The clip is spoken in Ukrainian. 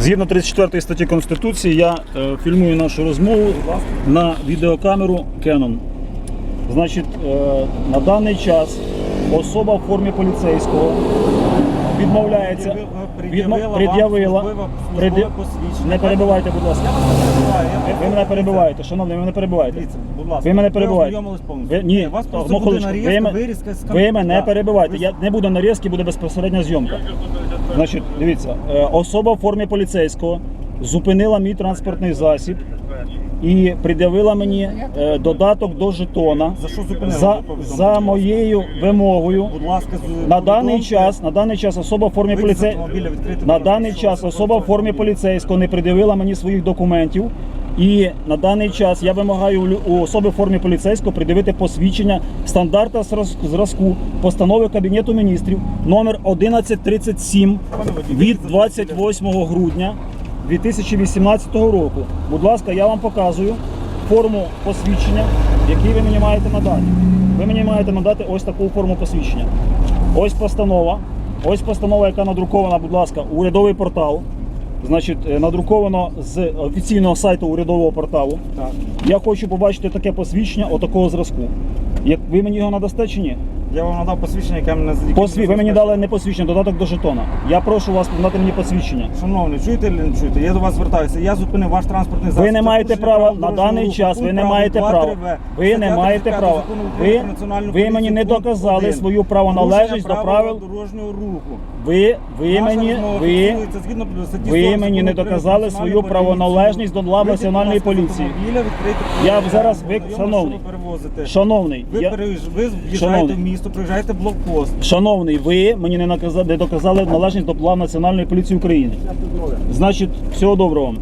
Згідно 34 статті Конституції, я е, фільмую нашу розмову на відеокамеру Canon. Значить, е, на даний час особа в формі поліцейського відмовляється. відмо- пред'явила. преди- Не перебивайте, будь ласка. Ви, ви мене перебиваєте, шановний, ви мене перебиваєте. Дивіться, будь ласка. Ви мене Ви ознайомились повністю. Ви, ні, вас просто буде хвилиночку. нарізка, ви, вирізка з ви мене Да. перебивайте. Я не буду нарізки, буде безпосередня зйомка. Значить, дивіться, е, особа в формі поліцейського зупинила мій транспортний засіб і пред'явила мені е, додаток до жетона За що зупинили? за, за моєю вимогою. Будь ласка, з- На даний час, на даний час особа в формі Вийдіть з поліцей... автомобіля, відкрийте на даний що час ви особа в формі поліцейського не пред'явила мені своїх документів. І на даний час я вимагаю у лю- у особи в формі поліцейського придивити посвідчення стандарта зраз- зразку постанови Кабінету міністрів номер 1137 Пане водій, від вийдіть з 28 грудня 2018 року. Будь ласка, я вам показую форму посвідчення, який ви мені маєте надати. Ви мені маєте надати ось таку форму посвідчення. Ось постанова. Ось постанова, яка надрукована, будь ласка, урядовий портал. Значить, е, надруковано з офіційного сайту урядового порталу. Так. Я хочу побачити таке посвідчення отакого зразку. Як ви мені його надасте чи ні? Я вам надав посвідчення, яке мене яке Посві... Ви мені дали не посвідчення, додаток до жетона. Я прошу вас надати мені посвідчення. Шановний, чуєте чи не чуєте? Я до вас звертаюся. Я зупинив ваш транспортний засіб. Ви не маєте права на даний час. Ви не маєте права. Ви не маєте права. Ви, ви мені не доказали 1. свою правоналежність до правил. дорожнього руху. Ви, ви Наша мені, ви, ви мені не доказали свою правоналежність до лав національної поліції. Я зараз- ви- шановний. Що шановний, Ви, я, переїж- ви в'їжджаєте Шановний. в місто, приїжджаєте блокпост. шановний, ви мені не, наказали, не доказали належність до плану Національної поліції України. Значить, всього доброго вам.